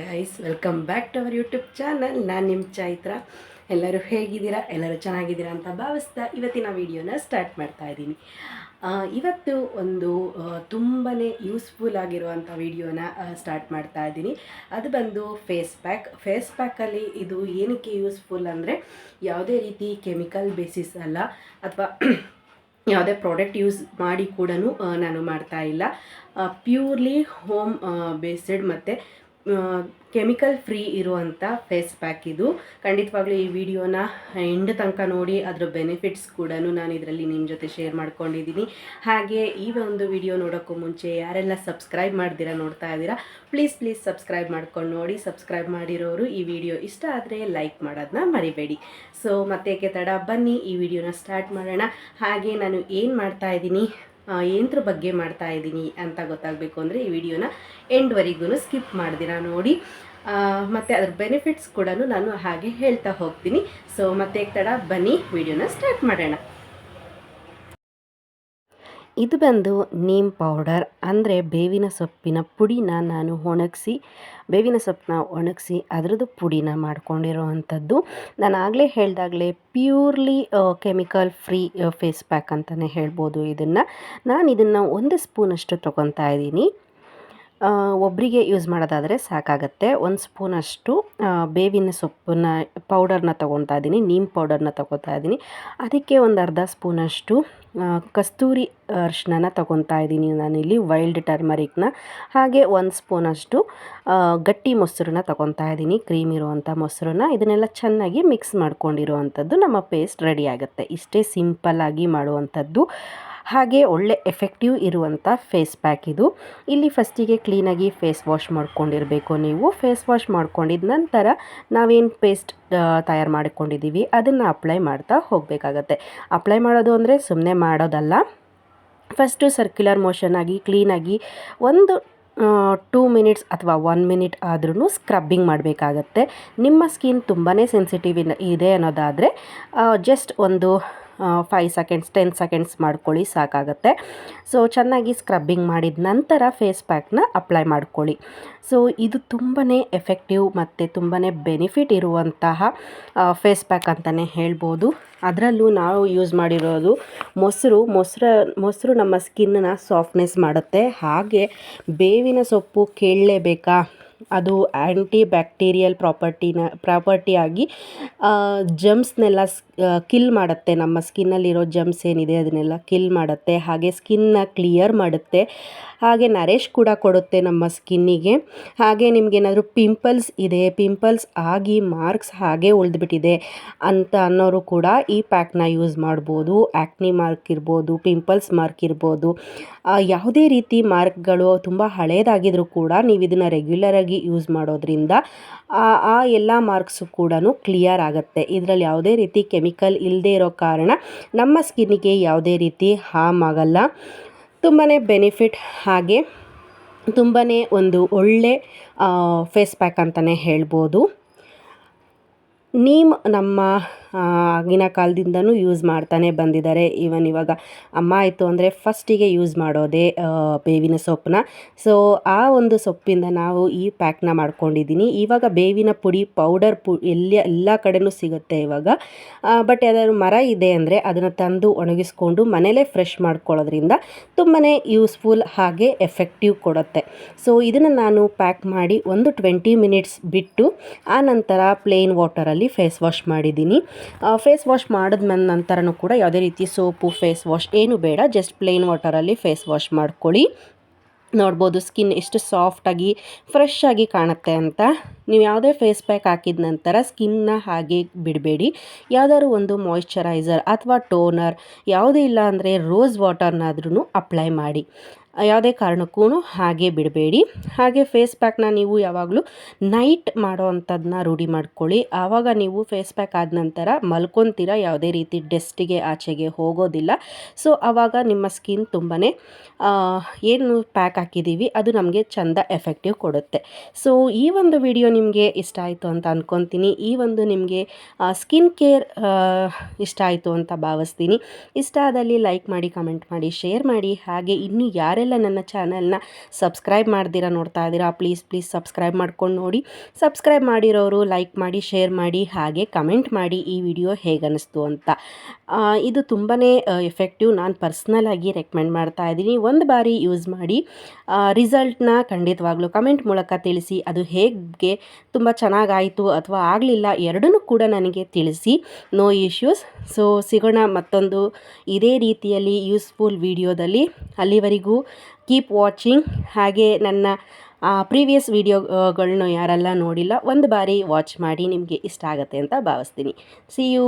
Guys welcome back to our YouTube channel ನಾನು ನಿಮ್ಮ ಚೈತ್ರ. ಎಲ್ಲರೂ ಹೇಗಿದ್ದೀರಾ? ಎಲ್ಲರೂ ಚೆನ್ನಾಗಿದ್ದೀರಾ ಅಂತ ಭಾವಿಸ್ತಾ ಇವತ್ತಿನ ವಿಡಿಯೋನ ಸ್ಟಾರ್ಟ್ ಮಾಡ್ತಾ ಇದ್ದೀನಿ. ಇವತ್ತು ಒಂದು ತುಂಬಾ ಯೂಸ್ಫುಲ್ ಆಗಿರುವಂಥ ವಿಡಿಯೋನ ಸ್ಟಾರ್ಟ್ ಮಾಡ್ತಾ ಇದ್ದೀನಿ. ಅದು ಬಂದು ಫೇಸ್ ಪ್ಯಾಕ್ ಫೇಸ್ ಪ್ಯಾಕಲ್ಲಿ ಇದು ಏನಕ್ಕೆ ಯೂಸ್ಫುಲ್ ಅಂದರೆ ಯಾವುದೇ ರೀತಿ ಕೆಮಿಕಲ್ ಬೇಸಿಸ್ ಅಲ್ಲ, ಅಥವಾ ಯಾವುದೇ ಪ್ರಾಡಕ್ಟ್ ಯೂಸ್ ಮಾಡಿ ಕೂಡ ನಾನು ಮಾಡ್ತಾ ಇಲ್ಲ. ಪ್ಯೂರ್ಲಿ ಹೋಮ್ ಬೇಸ್ಡ್ ಮತ್ತು ಕೆಮಿಕಲ್ ಫ್ರೀ ಇರುವಂಥ ಫೇಸ್ ಪ್ಯಾಕ್ ಇದು. ಖಂಡಿತವಾಗ್ಲೂ ಈ ವಿಡಿಯೋನ ಎಂಡ್ ತನಕ ನೋಡಿ, ಅದರ ಬೆನಿಫಿಟ್ಸ್ ಕೂಡ ನಾನು ಇದರಲ್ಲಿ ನಿಮ್ಮ ಜೊತೆ ಶೇರ್ ಮಾಡ್ಕೊಂಡಿದ್ದೀನಿ. ಹಾಗೆ ಈ ಒಂದು ವಿಡಿಯೋ ನೋಡೋಕ್ಕೂ ಮುಂಚೆ ಯಾರೆಲ್ಲ ಸಬ್ಸ್ಕ್ರೈಬ್ ಮಾಡ್ದಿರಾ ನೋಡ್ತಾ ಇದ್ದೀರಾ ಪ್ಲೀಸ್ ಪ್ಲೀಸ್ ಸಬ್ಸ್ಕ್ರೈಬ್ ಮಾಡ್ಕೊಂಡು ನೋಡಿ. ಸಬ್ಸ್ಕ್ರೈಬ್ ಮಾಡಿರೋರು ಈ ವಿಡಿಯೋ ಇಷ್ಟ ಆದರೆ ಲೈಕ್ ಮಾಡೋದನ್ನ ಮರಿಬೇಡಿ. ಸೊ ಮತ್ತೆ ತಡ, ಬನ್ನಿ, ಈ ವಿಡಿಯೋನ ಸ್ಟಾರ್ಟ್ ಮಾಡೋಣ. ಹಾಗೆ ನಾನು ಏನು ಮಾಡ್ತಾ ಇದ್ದೀನಿ ಏನದ್ರ ಬಗ್ಗೆ ಮಾಡ್ತಾ ಇದ್ದೀನಿ ಅಂತ ಗೊತ್ತಾಗಬೇಕು ಅಂದರೆ ಈ ವಿಡಿಯೋನ ಎಂಡ್ವರೆಗೂ ಸ್ಕಿಪ್ ಮಾಡ್ದಿರಾ ನೋಡಿ. ಮತ್ತೆ ಅದ್ರ ಬೆನಿಫಿಟ್ಸ್ ಕೂಡ ನಾನು ಹಾಗೆ ಹೇಳ್ತಾ ಹೋಗ್ತೀನಿ. ಸೊ ಮತ್ತೆ ತಡ ಬನ್ನಿ, ವಿಡಿಯೋನ ಸ್ಟಾರ್ಟ್ ಮಾಡೋಣ. ಇದು ಬಂದು ನೀಮ್ ಪೌಡರ್, ಅಂದರೆ ಬೇವಿನ ಸೊಪ್ಪಿನ ಪುಡಿನ ನಾನು ಒಣಗಿಸಿ, ಬೇವಿನ ಸೊಪ್ಪನ್ನ ಒಣಗಿಸಿ ಅದರದ್ದು ಪುಡಿನ ಮಾಡ್ಕೊಂಡಿರೋವಂಥದ್ದು. ನಾನು ಆಗಲೇ ಹೇಳ್ದಾಗಲೇ purely chemical free face pack ಅಂತಲೇ ಹೇಳ್ಬೋದು ಇದನ್ನು. ನಾನು ಇದನ್ನು ಒಂದು ಸ್ಪೂನಷ್ಟು ತೊಗೊತಾ ಇದ್ದೀನಿ. ಒಬ್ಬರಿಗೆ ಯೂಸ್ ಮಾಡೋದಾದರೆ ಸಾಕಾಗತ್ತೆ. ಒಂದು ಸ್ಪೂನಷ್ಟು ಬೇವಿನ ಸೊಪ್ಪನ್ನ ಪೌಡರ್ನ ತೊಗೊತಾ ಇದ್ದೀನಿ ನೀಮ್ ಪೌಡರ್ನ ತೊಗೊತಾ ಇದ್ದೀನಿ ಅದಕ್ಕೆ ಒಂದು ಅರ್ಧ ಸ್ಪೂನಷ್ಟು ಕಸ್ತೂರಿ ಅರ್ಶಿನ ತೊಗೊತಾ ಇದ್ದೀನಿ ನಾನಿಲ್ಲಿ ವೈಲ್ಡ್ ಟರ್ಮರಿಕ್ನ ಹಾಗೆ ಒಂದು ಸ್ಪೂನಷ್ಟು ಗಟ್ಟಿ ಮೊಸರನ್ನ ತೊಗೊತಾ ಇದ್ದೀನಿ ಕ್ರೀಮ್ ಇರುವಂಥ ಮೊಸರನ್ನ. ಇದನ್ನೆಲ್ಲ ಚೆನ್ನಾಗಿ ಮಿಕ್ಸ್ ಮಾಡ್ಕೊಂಡಿರುವಂಥದ್ದು ನಮ್ಮ ಪೇಸ್ಟ್ ರೆಡಿ ಆಗುತ್ತೆ. ಇಷ್ಟೇ ಸಿಂಪಲ್ಲಾಗಿ ಮಾಡುವಂಥದ್ದು ಹಾಗೆ ಒಳ್ಳೆ ಎಫೆಕ್ಟಿವ್ ಇರುವಂಥ ಫೇಸ್ ಪ್ಯಾಕ್ ಇದು. ಇಲ್ಲಿ ಫಸ್ಟಿಗೆ ಕ್ಲೀನಾಗಿ ಫೇಸ್ ವಾಶ್ ಮಾಡ್ಕೊಂಡಿರಬೇಕು ನೀವು. ಫೇಸ್ ವಾಶ್ ಮಾಡ್ಕೊಂಡಿದ ನಂತರ ನಾವೇನು ಪೇಸ್ಟ್ ತಯಾರು ಮಾಡಿಕೊಂಡಿದ್ದೀವಿ ಅದನ್ನು ಅಪ್ಲೈ ಮಾಡ್ತಾ ಹೋಗಬೇಕಾಗತ್ತೆ. ಅಪ್ಲೈ ಮಾಡೋದು ಅಂದರೆ ಸುಮ್ಮನೆ ಮಾಡೋದಲ್ಲ. ಫಸ್ಟು ಸರ್ಕ್ಯುಲರ್ ಮೋಷನ್ ಆಗಿ ಕ್ಲೀನಾಗಿ ಒಂದು ಟೂ ಮಿನಿಟ್ಸ್ ಅಥವಾ ಒನ್ ಮಿನಿಟ್ ಆದ್ರೂ ಸ್ಕ್ರಬ್ಬಿಂಗ್ ಮಾಡಬೇಕಾಗತ್ತೆ. ನಿಮ್ಮ ಸ್ಕಿನ್ ತುಂಬಾ ಸೆನ್ಸಿಟಿವ್ ಇದೆ ಅನ್ನೋದಾದರೆ ಜಸ್ಟ್ ಒಂದು ಫೈವ್ ಸೆಕೆಂಡ್ಸ್ ಟೆನ್ ಸೆಕೆಂಡ್ಸ್ ಮಾಡ್ಕೊಳ್ಳಿ, ಸಾಕಾಗುತ್ತೆ. ಸೊ ಚೆನ್ನಾಗಿ ಸ್ಕ್ರಬ್ಬಿಂಗ್ ಮಾಡಿದ ನಂತರ ಫೇಸ್ ಪ್ಯಾಕ್ನ ಅಪ್ಲೈ ಮಾಡ್ಕೊಳ್ಳಿ. ಸೊ ಇದು ತುಂಬಾ ಎಫೆಕ್ಟಿವ್ ಮತ್ತು ತುಂಬಾ ಬೆನಿಫಿಟ್ ಇರುವಂತಹ ಫೇಸ್ ಪ್ಯಾಕ್ ಅಂತಲೇ ಹೇಳ್ಬೋದು. ಅದರಲ್ಲೂ ನಾವು ಯೂಸ್ ಮಾಡಿರೋದು ಮೊಸರು. ಮೊಸರ, ಮೊಸರು ನಮ್ಮ ಸ್ಕಿನ್ನ ಸಾಫ್ಟ್ನೆಸ್ ಮಾಡುತ್ತೆ. ಹಾಗೆ ಬೇವಿನ ಸೊಪ್ಪು ಕೇಳಲೇಬೇಕಾ? ಅದು ಆ್ಯಂಟಿ ಬ್ಯಾಕ್ಟೀರಿಯಲ್ ಪ್ರಾಪರ್ಟಿನ, ಪ್ರಾಪರ್ಟಿಯಾಗಿ ಜಮ್ಸ್ನೆಲ್ಲ ಕಿಲ್ ಮಾಡುತ್ತೆ. ನಮ್ಮ ಸ್ಕಿನ್ನಲ್ಲಿರೋ ಜಮ್ಸ್ ಏನಿದೆ ಅದನ್ನೆಲ್ಲ ಕಿಲ್ ಮಾಡುತ್ತೆ. ಹಾಗೆ ಸ್ಕಿನ್ನ ಕ್ಲಿಯರ್ ಮಾಡುತ್ತೆ. ಹಾಗೆ ನರೇಶ್ ಕೂಡ ಕೊಡುತ್ತೆ ನಮ್ಮ ಸ್ಕಿನ್ನಿಗೆ ಹಾಗೆ ನಿಮಗೇನಾದರೂ ಪಿಂಪಲ್ಸ್ ಇದೆ. ಪಿಂಪಲ್ಸ್ ಆಗಿ ಮಾರ್ಕ್ಸ್ ಹಾಗೆ ಉಳಿದ್ಬಿಟ್ಟಿದೆ ಅಂತ ಅನ್ನೋರು ಕೂಡ ಈ ಪ್ಯಾಕ್ನ ಯೂಸ್ ಮಾಡ್ಬೋದು. ಆ್ಯಕ್ನಿ ಮಾರ್ಕ್ ಇರ್ಬೋದು ಪಿಂಪಲ್ಸ್ ಮಾರ್ಕ್ ಇರ್ಬೋದು. ಯಾವುದೇ ರೀತಿ ಮಾರ್ಕ್ಗಳು ತುಂಬ ಹಳೇದಾಗಿದ್ರೂ ಕೂಡ ನೀವು ಇದನ್ನು ರೆಗ್ಯುಲರಾಗಿ ಯೂಸ್ ಮಾಡೋದ್ರಿಂದ ಆ ಎಲ್ಲ ಮಾರ್ಕ್ಸು ಕೂಡ ಕ್ಲಿಯರ್ ಆಗುತ್ತೆ. ಇದರಲ್ಲಿ ಯಾವುದೇ ರೀತಿ ಕೆಮಿಕಲ್ ಇಲ್ಲದೇ ಇರೋ ಕಾರಣ ನಮ್ಮ ಸ್ಕಿನ್ನಿಗೆ ಯಾವುದೇ ರೀತಿ ಹಾರ್ಮ್ ಆಗಲ್ಲ. ತುಂಬಾ ಬೆನಿಫಿಟ್ ಹಾಗೆ ತುಂಬಾ ಒಂದು ಒಳ್ಳೆ ಫೇಸ್ ಪ್ಯಾಕ್ ಅಂತಲೇ ಹೇಳ್ಬೋದು. ನೀಮ್ ನಮ್ಮ ಆಗಿನ ಕಾಲದಿಂದನೂ ಯೂಸ್ ಮಾಡ್ತಾನೆ ಬಂದಿದ್ದಾರೆ. ಈವನ್ ಇವಾಗ ಅಮ್ಮ ಆಯಿತು ಅಂದರೆ ಫಸ್ಟಿಗೆ ಯೂಸ್ ಮಾಡೋದೇ ಬೇವಿನ ಸೊಪ್ಪನ್ನ. ಸೊ ಆ ಒಂದು ಸೊಪ್ಪಿಂದ ನಾವು ಈ ಪ್ಯಾಕ್ನ ಮಾಡ್ಕೊಂಡಿದ್ದೀನಿ ಇವಾಗ ಬೇವಿನ ಪುಡಿ, ಪೌಡರ್ ಪು, ಎಲ್ಲ ಎಲ್ಲ ಕಡೆನೂ ಸಿಗುತ್ತೆ ಇವಾಗ. ಬಟ್ ಯಾವ್ದಾದ್ರು ಮರ ಇದೆ ಅಂದರೆ ಅದನ್ನು ತಂದು ಒಣಗಿಸ್ಕೊಂಡು ಮನೇಲೇ ಫ್ರೆಶ್ ಮಾಡ್ಕೊಳ್ಳೋದ್ರಿಂದ ತುಂಬಾ ಯೂಸ್ಫುಲ್ ಹಾಗೆ ಎಫೆಕ್ಟಿವ್ ಕೊಡುತ್ತೆ. ಸೊ ಇದನ್ನು ನಾನು ಪ್ಯಾಕ್ ಮಾಡಿ ಒಂದು ಟ್ವೆಂಟಿ ಮಿನಿಟ್ಸ್ ಬಿಟ್ಟು, ಆ ನಂತರ ಪ್ಲೇನ್ ವಾಟರಲ್ಲಿ ಫೇಸ್ ವಾಶ್ ಮಾಡಿದ್ದೀನಿ. ಫೇಸ್ ವಾಶ್ ಮಾಡಿದ ನಂತರನೂ ಕೂಡ ಯಾವುದೇ ರೀತಿ ಸೋಪು, ಫೇಸ್ ವಾಶ್ ಏನು ಬೇಡ. ಜಸ್ಟ್ ಪ್ಲೇನ್ ವಾಟರಲ್ಲಿ ಫೇಸ್ ವಾಶ್ ಮಾಡ್ಕೊಳ್ಳಿ. ನೋಡ್ಬೋದು ಸ್ಕಿನ್ ಎಷ್ಟು ಸಾಫ್ಟಾಗಿ ಫ್ರೆಶ್ ಆಗಿ ಕಾಣುತ್ತೆ ಅಂತ. ನೀವು ಯಾವುದೇ ಫೇಸ್ ಪ್ಯಾಕ್ ಹಾಕಿದ ನಂತರ ಸ್ಕಿನ್ನ ಹಾಗೆ ಬಿಡಬೇಡಿ. ಯಾವ್ದಾದ್ರು ಒಂದು ಮಾಯಿಶ್ಚರೈಸರ್ ಅಥವಾ ಟೋನರ್ ಯಾವುದೇ ಇಲ್ಲ ಅಂದರೆ ರೋಸ್ ವಾಟರ್ನಾದ್ರೂ ಅಪ್ಲೈ ಮಾಡಿ. ಯಾವುದೇ ಕಾರಣಕ್ಕೂ ಹಾಗೆ ಬಿಡಬೇಡಿ. ಹಾಗೆ ಫೇಸ್ ಪ್ಯಾಕ್ನ ನೀವು ಯಾವಾಗಲೂ ನೈಟ್ ಮಾಡೋ ಅಂಥದ್ದನ್ನ ರೂಢಿ ಮಾಡ್ಕೊಳ್ಳಿ. ಆವಾಗ ನೀವು ಫೇಸ್ ಪ್ಯಾಕ್ ಆದ ನಂತರ ಮಲ್ಕೊಂತೀರಾ, ಯಾವುದೇ ರೀತಿ ಡೆಸ್ಟಿಗೆ ಆಚೆಗೆ ಹೋಗೋದಿಲ್ಲ. ಸೊ ಆವಾಗ ನಿಮ್ಮ ಸ್ಕಿನ್ ತುಂಬಾ ಏನು ಪ್ಯಾಕ್ ಹಾಕಿದ್ದೀವಿ, ಅದು ನಮಗೆ ಚಂದ ಎಫೆಕ್ಟಿವ್ ಕೊಡುತ್ತೆ. ಸೊ ಈ ಒಂದು ವಿಡಿಯೋ ನಿಮಗೆ ಇಷ್ಟ ಆಯಿತು ಅಂತ ಅಂದ್ಕೊತೀನಿ ಈ ಒಂದು ನಿಮಗೆ ಸ್ಕಿನ್ ಕೇರ್ ಇಷ್ಟ ಆಯಿತು ಅಂತ ಭಾವಿಸ್ತೀನಿ. ಇಷ್ಟ ಆದಲ್ಲಿ ಲೈಕ್ ಮಾಡಿ ಕಮೆಂಟ್ ಮಾಡಿ ಶೇರ್ ಮಾಡಿ. ಹಾಗೆ ಇನ್ನೂ ಯಾರ್ಯಾರು ಯಾರೆಲ್ಲ ನನ್ನ ಚಾನಲ್ನ ಸಬ್ಸ್ಕ್ರೈಬ್ ಮಾಡ್ದಿರಾ ನೋಡ್ತಾ ಇದ್ದೀರಾ ಪ್ಲೀಸ್ ಪ್ಲೀಸ್ ಸಬ್ಸ್ಕ್ರೈಬ್ ಮಾಡ್ಕೊಂಡು ನೋಡಿ. ಸಬ್ಸ್ಕ್ರೈಬ್ ಮಾಡಿರೋರು ಲೈಕ್ ಮಾಡಿ ಶೇರ್ ಮಾಡಿ, ಹಾಗೆ ಕಮೆಂಟ್ ಮಾಡಿ ಈ ವಿಡಿಯೋ ಹೇಗನ್ನಿಸ್ತು ಅಂತ. ಇದು ತುಂಬಾ ಎಫೆಕ್ಟಿವ್ ನಾನು ಪರ್ಸ್ನಲಾಗಿ ರೆಕಮೆಂಡ್ ಮಾಡ್ತಾ ಇದ್ದೀನಿ. ಒಂದು ಬಾರಿ ಯೂಸ್ ಮಾಡಿ ರಿಸಲ್ಟ್ನ ಖಂಡಿತವಾಗ್ಲೂ ಕಮೆಂಟ್ ಮೂಲಕ ತಿಳಿಸಿ, ಅದು ಹೇಗೆ ತುಂಬ ಚೆನ್ನಾಗಾಯಿತು ಅಥವಾ ಆಗಲಿಲ್ಲ ಎರಡನ್ನೂ ಕೂಡ ನನಗೆ ತಿಳಿಸಿ. ನೋ ಇಶ್ಯೂಸ್ ಸೊ ಸಿಗೋಣ ಮತ್ತೊಂದು ಇದೇ ರೀತಿಯಲ್ಲಿ ಯೂಸ್ಫುಲ್ ವಿಡಿಯೋದಲ್ಲಿ ಅಲ್ಲಿವರೆಗೂ ಕೀಪ್ ವಾಚಿಂಗ್ ಹಾಗೆ ನನ್ನ ಪ್ರೀವಿಯಸ್ ವೀಡಿಯೋಗಳನ್ನ ಯಾರೆಲ್ಲ ನೋಡಿಲ್ಲ, ಒಂದು ಬಾರಿ ವಾಚ್ ಮಾಡಿ ನಿಮಗೆ ಇಷ್ಟ ಆಗುತ್ತೆ ಅಂತ ಭಾವಿಸ್ತೀನಿ. C you